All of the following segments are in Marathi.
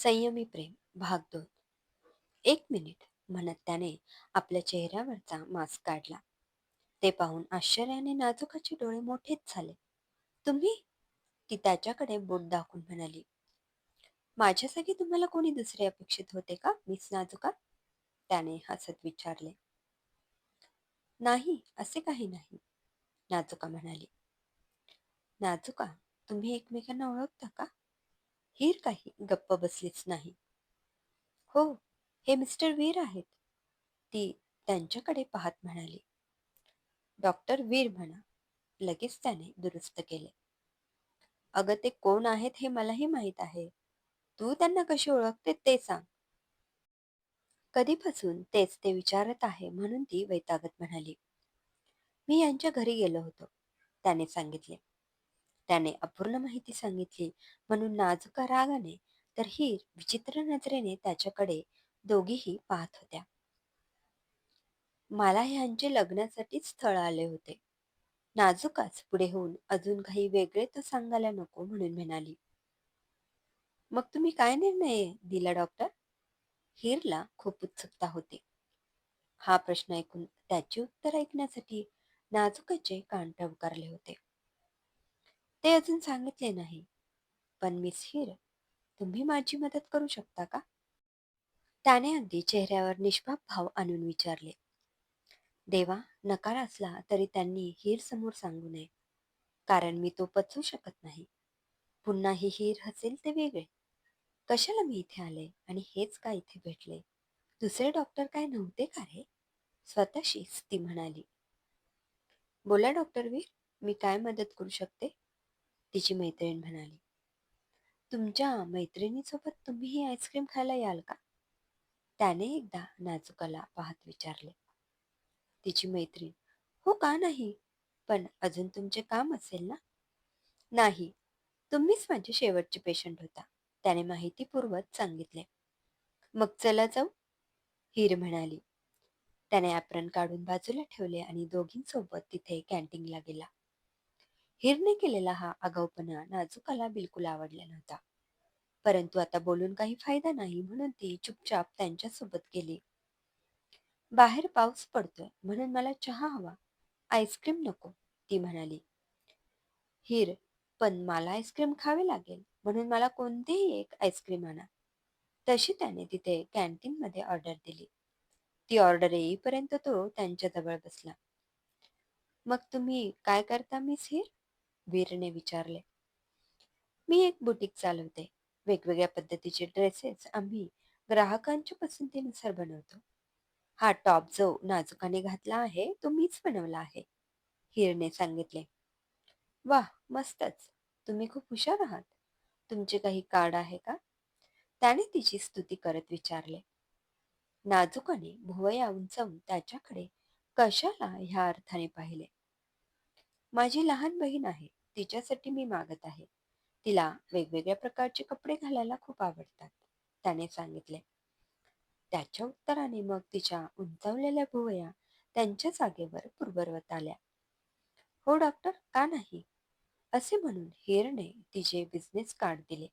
संयमी प्रेम भाग दोन एक मिनिट म्हणत त्याने आपल्या चेहऱ्यावरचा मास्क काढला. ते पाहून आश्चर्याने नाजुकाचे डोळे मोठेच झाले. तुम्ही? ती त्याच्याकडे बोट दाखवून म्हणाली. माझ्यासाठी तुम्हाला कोणी दुसरे अपेक्षित होते का मिस नाजुका? त्याने हसत विचारले. नाही असे काही नाही नाजुका म्हणाली. नाजुका तुम्ही एकमेकांना ओळखता का? हीर काही गप्प बसलीच नाही. हो हे मिस्टर वीर आहेत. ती त्यांच्याकडे पाहत म्हणाली. डॉक्टर वीर म्हणा लगेच त्याने दुरुस्त केले. अगं ते कोण आहेत हे मलाही माहीत आहे. तू त्यांना कशी ओळखते ते सांग. कधीपासून तेच ते विचारत आहे म्हणून ती वैतागत म्हणाली. मी यांच्या घरी गेलो होतो त्याने सांगितले. त्याने अपूर्ण माहिती सांगितली. म्हणून नाजुका रागाने तर हीर विचित्र नजरेने त्याच्याकडे दोघीही पाहत होत्या. मला ह्यांचे लग्नासाठी स्थळ आले होते. नाजुकाच पुढे होऊन अजून काही वेगळे तर सांगायला नको म्हणून म्हणाली. मग तुम्ही काय निर्णय दिला डॉक्टर? हीरला खूप उत्सुकता होती. हा प्रश्न ऐकून त्याचे उत्तर ऐकण्यासाठी नाजुकाचे कान टवकारले होते. ते अजून सांगितले नाही. पण मिस हिर तुम्ही माझी मदत करू शकता का? त्याने अगदी चेहऱ्यावर निष्पाप भाव आणून विचारले. देवा नकार असला तरी त्यांनी हीर समोर सांगू नये. कारण मी तो पचवू शकत नाही. पुन्हा ही हीर हसेल ते वेगळे. कशाला मी इथे आले आणि हेच का इथे भेटले? दुसरे डॉक्टर काय नव्हते का रे? स्वतःशीच ती म्हणाली. बोला डॉक्टर वीर मी काय मदत करू शकते? तिची मैत्रीण म्हणाली तुमच्या मैत्रिणीसोबत तुम्हीही आईस्क्रीम खायला याल का? त्याने एकदा नाजुकाला पाहत विचारले तिची मैत्रीण हो का नाही? पण अजून तुमचे काम असेल ना? नाही तुम्हीच माझे शेवटचे पेशंट होता त्याने माहितीपूर्वक सांगितले. मग चला जाऊ हीर म्हणाली. त्याने ॲप्रन काढून बाजूला ठेवले आणि दोघींसोबत तिथे कॅन्टीनला गेला. हिरने केलेला हा आगाऊपणा नाजुकाला बिलकुल आवडला नव्हता. परंतु आता बोलून काही फायदा नाही म्हणून ती चुपचाप त्यांच्यासोबत गेली. बाहेर पाऊस पडतोय म्हणून मला चहा हवा. आईस्क्रीम नको ती म्हणाली. हिर पण मला आईस्क्रीम खावे लागेल म्हणून मला कोणतेही एक आईस्क्रीम आणा. तशी त्याने तिथे कॅन्टीनमध्ये ऑर्डर दिली. ती ऑर्डर येईपर्यंत तो त्यांच्याजवळ बसला. मग तुम्ही काय करता मिस हिर? वीरने विचारले. मी एक बुटीक चालवते. वेगवेगळ्या पद्धतीचे ड्रेसेस आम्ही ग्राहकांच्या पसंतीनुसार बनवतो. हा टॉप जो नाजुकाने घातला आहे तो मीच बनवला आहे. हिरने सांगितले. वाह मस्तच. तुम्ही खूप हुशार आहात. तुमचे काही कार्ड आहे का? त्याने तिची स्तुती करत विचारले. नाजुकाने भुवया उंचावून त्याच्याकडे कशाला ह्या अर्थाने पाहिले? माझी लहान बहीण आहे. तिच्यासाठी मी मागत आहे. तिला वेगवेगळ्या प्रकारचे कपडे घालायला खूप आवडतात. त्याने सांगितले. त्याच्या उत्तराने मग तिच्या उंचावलेल्या भुवया त्यांच्या जागेवर पूर्वरवत आल्या. हो डॉक्टर का नाही? असे म्हणून हिरने तिचे बिझनेस कार्ड दिले.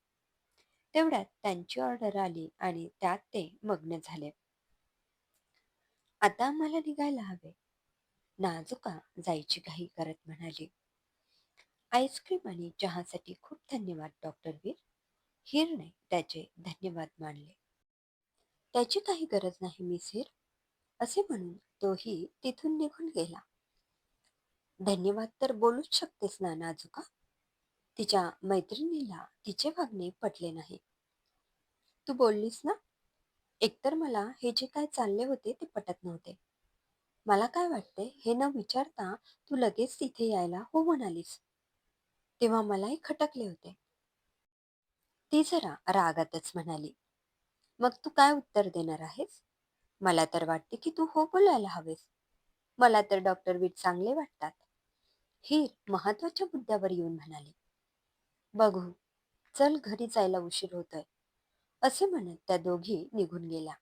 तेवढ्यात त्यांची ऑर्डर आली आणि त्यात ते मग्न झाले. आता आम्हाला निघायला हवे. नाजुका जायची घाई करत म्हणाली. आईस्क्रीम आणि चहासाठी खूप धन्यवाद डॉक्टर वीर. हिरने त्याचे धन्यवाद मानले. त्याची काही गरज नाही मिस हिर असे म्हणून तोही तिथून निघून गेला. धन्यवाद तर बोलूच शकतेस ना नाजुका तिच्या मैत्रिणीला तिचे वागणे पटले नाही. तू बोललीस ना? एकतर मला हे जे काय चालले होते ते पटत नव्हते. मला काय वाटते हे न विचारता तू लगेच तिथे यायला हो म्हणालीस. तेव्हा मलाही खटकले होते. ती जरा रागातच म्हणाली मग तू काय उत्तर देणार आहेस? मला तर वाटते की तू हो बोलायला हवेस. मला तर डॉक्टर वीट चांगले वाटतात. हीर महत्त्वाच्या मुद्द्यावर येऊन म्हणाली बघू चल घरी जायला उशीर होतोय. असे म्हणत त्या दोघी निघून गेल्या.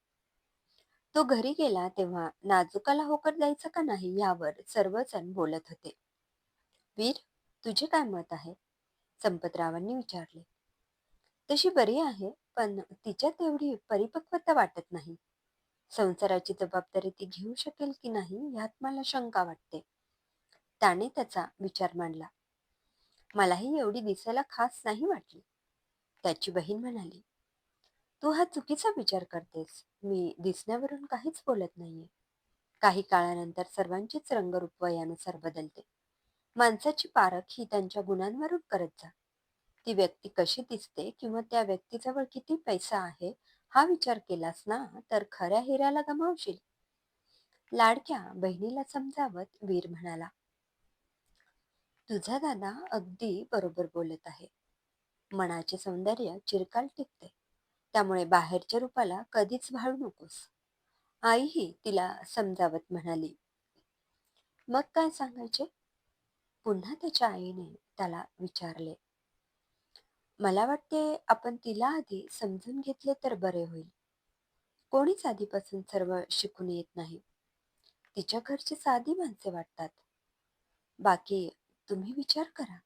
तो घरी गेला तेव्हा नाजुकाला होकर द्यायचं का नाही यावर सर्वजण बोलत होते. वीर तुझे काय मत आहे? संपतरावांनी विचारले. तशी बरी आहे पण तिच्यात एवढी परिपक्वता वाटत नाही. संसाराची जबाबदारी ती घेऊ शकेल की नाही यात मला शंका वाटते. त्याने त्याचा विचार मांडला. मलाही एवढी दिसायला खास नाही वाटली. त्याची बहीण म्हणाली तू हा चुकीचा विचार करतेस. मी दिसण्यावरून काहीच बोलत नाहीये. काही काळानंतर सर्वांचीच रंगरूप वयानुसार बदलते. माणसाची पारख ही त्यांच्या गुणांवरून करत जा. ती व्यक्ती कशी दिसते किंवा त्या व्यक्तीजवळ किती पैसा आहे हा विचार केलास ना तर खऱ्या हिऱ्याला गमावशील. लाडक्या बहिणीला समजावत वीर म्हणाला तुझा दादा अगदी बरोबर बोलत आहे. मनाचे सौंदर्य चिरकाल टिकते. त्यामुळे बाहेरच्या रूपाला कधीच भाळू नकोस. आईही तिला समजावत म्हणाली मग काय सांगायचे? पुन्हा त्याच्या आईने त्याला विचारले मला वाटते आपण तिला आधी समजून घेतले तर बरे होईल. कोणीच आधीपासून सर्व शिकून येत नाही. तिच्या घरची साधी माणसे वाटतात. बाकी तुम्ही विचार करा.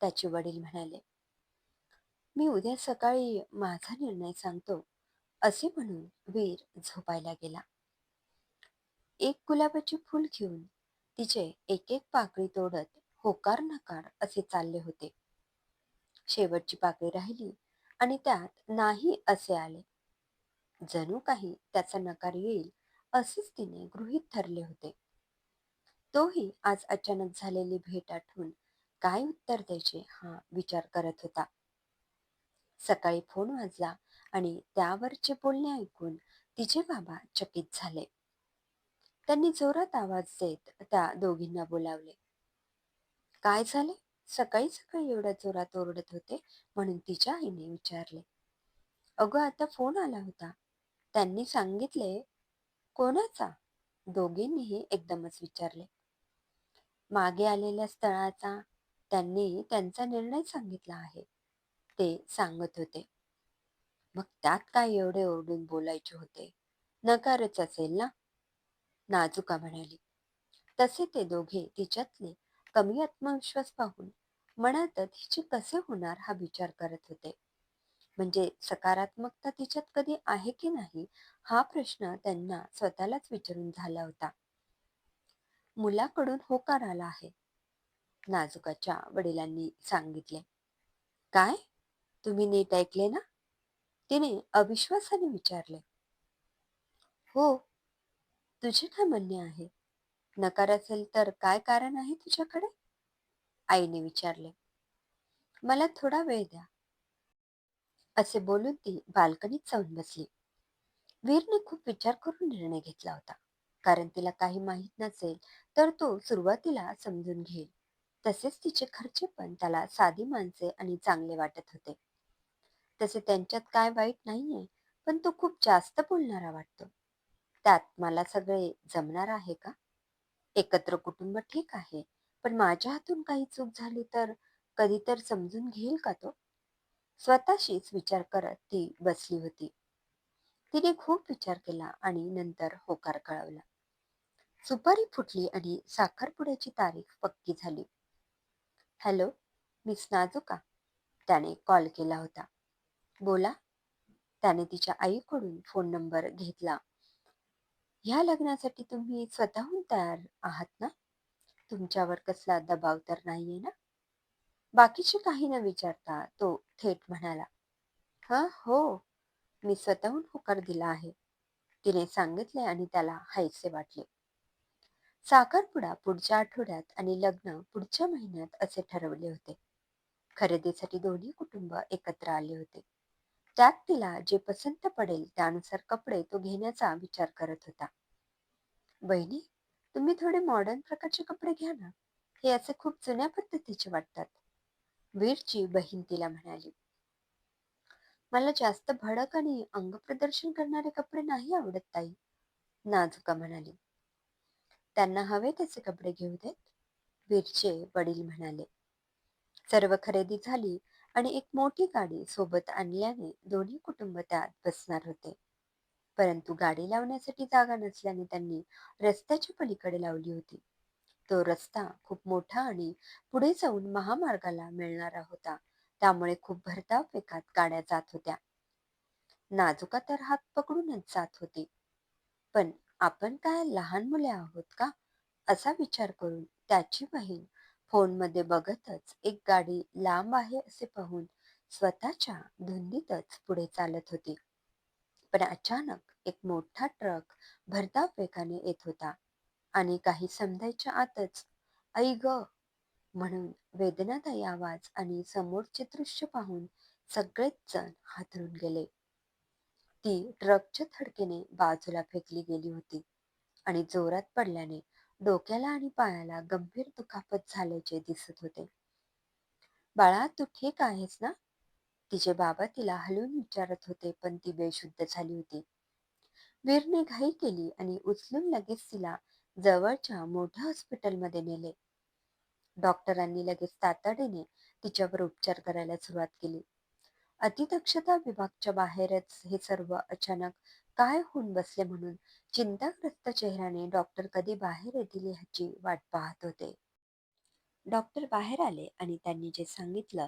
त्याचे वडील म्हणाले मी उद्या सकाळी माझा निर्णय सांगतो असे म्हणून वीर झोपायला गेला. एक गुलाबाचे फूल घेऊन तिचे एक एक पाकळी तोडत होकार नकार असे चालले होते. शेवटची पाकळी राहिली आणि त्यात नाही असे आले. जणू काही त्याचा नकार येईल असेच तिने गृहीत ठरले होते. तोही आज अचानक झालेली भेट आठवून काय उत्तर द्यायचे हा विचार करत होता. सकाळी फोन वाजला आणि त्यावरचे बोलणे ऐकून तिचे बाबा चकित झाले. त्यांनी जोरात आवाज देत त्या दोघींना बोलावले. काय झाले? सकाळी सकाळी एवढ्या जोरात ओरडत होते? म्हणून तिच्या आईने विचारले. अगं आता फोन आला होता. त्यांनी सांगितले कोणाचा? दोघींनीही एकदमच विचारले. मागे आलेल्या स्थळाचा. त्यांनी त्यांचा निर्णय सांगितला आहे ते सांगत होते. मग त्यात काय एवढे ओरडून बोलायचे होते? नकारच असेल ना? नाजुका म्हणाली. तसे ते दोघे तिच्यातले कमी आत्मविश्वास पाहून मनातच हिचे कसे होणार हा विचार करत होते. म्हणजे सकारात्मकता तिच्यात कधी आहे की नाही हा प्रश्न त्यांना स्वतःलाच विचारून झाला होता. मुलाकडून होकार आला आहे नाजुकाच्या वडिलांनी सांगितले. काय? तुम्ही नीट ऐकले ना? तिने अविश्वासाने विचारले. हो तुझे काय म्हणणे आहे? नकार असेल तर काय कारण आहे तुझ्याकडे? आईने विचारले. मला थोडा वेळ द्या. असे बोलून ती बाल्कनीत जाऊन बसली. वीरने खूप विचार करून निर्णय घेतला होता. कारण तिला काही माहीत नसेल तर तो सुरुवातीला समजून घेईल. तसेच तिचे खर्चे पण त्याला साधी माणसे आणि चांगले वाटत होते. तसे त्यांच्यात काय वाईट नाहीये पण तो खूप जास्त बोलणारा वाटतो. त्यात मला सगळे जमणार आहे का? एकत्र कुटुंब ठीक आहे पण माझ्या हातून काही चूक झाली तर कधी तर समजून घेईल का तो? स्वतःशीच विचार करत ती बसली होती. तिने खूप विचार केला आणि नंतर होकार कळवला. सुपारी फुटली आणि साखरपुड्याची तारीख पक्की झाली. हॅलो मिस नाजुका त्याने कॉल केला होता. बोला. त्याने तिच्या आईकडून फोन नंबर घेतला. ह्या लग्नासाठी तुम्ही स्वतःहून तयार आहात ना? तुमच्यावर कसला दबाव तर नाहीये ना? बाकीचे काही न विचारता तो थेट म्हणाला हा हो मी स्वतःहून होकार दिला आहे. तिने सांगितले आणि त्याला हायसे वाटले. साखरपुडा पुढच्या आठवड्यात आणि लग्न पुढच्या महिन्यात असे ठरवले होते. खरेदीसाठी दोन्ही कुटुंब एकत्र आले होते. त्यात तिला जे पसंत पडेल त्यानुसार कपडे तो घेण्याचा विचार करत होता. बहिणी तुम्ही थोडे मॉडर्न प्रकारचे कपडे घ्या ना. हे असे खूप जुन्या पद्धतीचे वाटतात. वीरची बहीण तिला म्हणाली. मला जास्त भडक आणि अंगप्रदर्शन करणारे कपडे नाही आवडत ताई नाजुका म्हणाली. त्यांना हवे तसे कपडे घेऊ देत? वीरचे वडील म्हणाले. सर्व खरेदी झाली आणि एक मोठी गाडी सोबत आणल्याने दोन्ही कुटुंब त्यात बसणार होते. परंतु गाडी लावण्यासाठी जागा नसल्याने त्यांनी रस्त्याच्या पलीकडे लावली होती. तो रस्ता खूप मोठा आणि पुढे जाऊन महामार्गाला मिळणारा होता. त्यामुळे खूप भरधाव वेगात गाड्या जात होत्या. नाजुका तर हात पकडूनच जात होती. पण आपण काय लहान मुले आहोत का? असा विचार करून त्याची बहीण फोनमध्ये बघतच एक गाडी लांब आहे असे पाहून स्वतःच्या धुंदीतच पुढे चालत होती. पण अचानक एक मोठा ट्रक भरधाव वेगाने येत होता आणि काही समजायच्या आतच ऐ ग! म्हणून वेदनादायी आवाज आणि समोरचे दृश्य पाहून सगळेच जण हादरून गेले. ती ट्रकच्या थडकेने बाजूला फेकली गेली होती आणि जोरात पडल्याने डोक्याला आणि पायाला गंभीर दुखापत झाल्याचे दिसत होते. बाळा तू ठीक आहेस ना? तिचे बाबा तिला हलवून विचारत होते पण ती बेशुद्ध झाली होती. वीरने घाई केली आणि उचलून लगेच तिला जवळच्या मोठ्या हॉस्पिटलमध्ये नेले. डॉक्टरांनी लगेच तातडीने तिच्यावर उपचार करायला सुरुवात केली. अतिदक्षता विभागच्या बाहेरच हे सर्व अचानक काय होऊन बसले म्हणून? चिंताग्रस्त चेहऱ्याने डॉक्टर कधी बाहेर येतील ह्याची वाट पाहत होते. डॉक्टर बाहेर आले आणि त्यांनी जे सांगितलं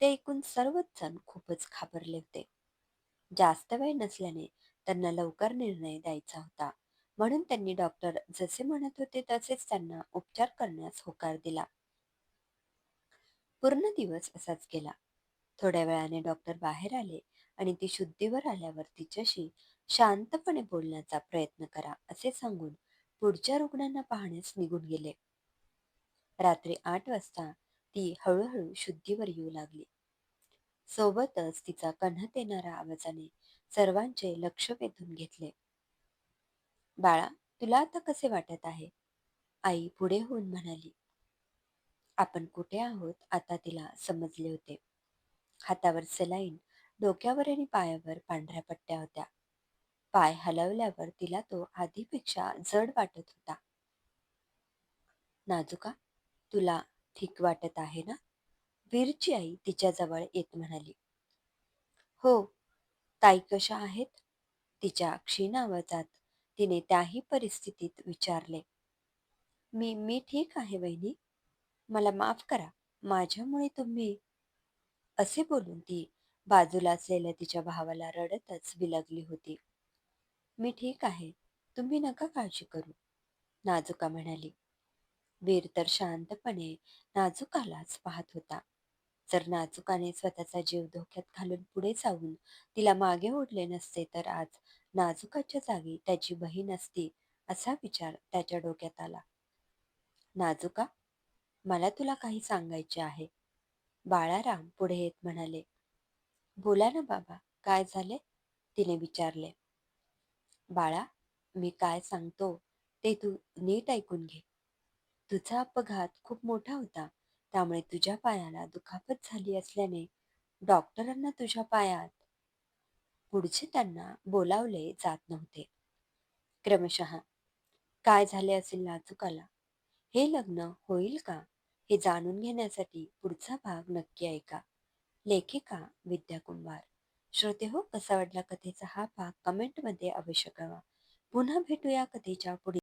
ते ऐकून सर्वच जण खूपच घाबरले होते. जास्त वेळ नसल्याने त्यांना लवकर निर्णय द्यायचा होता. म्हणून त्यांनी डॉक्टर जसे म्हणत होते तसेच त्यांना उपचार करण्यास होकार दिला. पूर्ण दिवस असाच गेला. थोड्या वेळाने डॉक्टर बाहेर आले आणि ती शुद्धीवर आल्यावर तिच्याशी शांतपणे बोलण्याचा प्रयत्न करा असे सांगून पुढच्या रुग्णांना पाहण्यास निघून गेले. रात्री आठ वाजता ती हळूहळू शुद्धीवर येऊ लागली. सोबतच तिचा कन्हत येणाऱ्या आवाजाने सर्वांचे लक्ष वेधून घेतले. बाळा तुला आता कसे वाटत आहे? आई पुढे होऊन म्हणाली. आपण कुठे आहोत आता तिला समजले होते. हातावर सलाईन डोक्यावर आणि पायावर पांढऱ्या पट्ट्या होत्या. पाय हलवल्यावर तिला तो आधीपेक्षा जड वाटत होता. नाजुका तुला ठीक वाटत आहे ना? वीरची आई तिच्याजवळ येत म्हणाली. हो ताई कशा आहेत? तिच्या क्षीण आवाजात तिने त्याही परिस्थितीत विचारले. मी मी ठीक आहे बहिणी मला माफ करा माझ्यामुळे तुम्ही असे बोलून ती बाजूला असलेल्या तिच्या भावाला रडतच विलगली होती. मी ठीक आहे. तुम्ही नका काळजी करू. नाजुका म्हणाली. वीर तर शांतपणे नाजुकालाच पाहत होता. जर नाजुकाने स्वतःचा जीव धोक्यात घालून पुढे जाऊन तिला मागे ओढले नसते तर आज नाजुकाच्या जागी त्याची बहीण असती असा विचार त्याच्या डोक्यात आला. नाजुका मला तुला काही सांगायचे आहे. बाळाराम पुढे येत म्हणाले. बोला ना बाबा काय झाले? तिने विचारले. बाळा मी काय सांगतो ते तू नीट ऐकून घे. तुझा अपघात खूप मोठा होता त्यामुळे तुझ्या पायाला दुखापत झाली असल्याने डॉक्टरांना तुझ्या पायात पुढचे त्यांना बोलावले जात नव्हते. क्रमशः काय झाले असेल नाजुकाला हे लग्न होईल का? हे जाणून घेण्यासाठी पुढचा भाग नक्की ऐका. लेखिका विद्या कुंभार. श्रोते हो कसा वाटला कथेचा हा भाग? कमेंटमध्ये अवश्य कळवा. पुन्हा भेटूया कथेच्या पुढील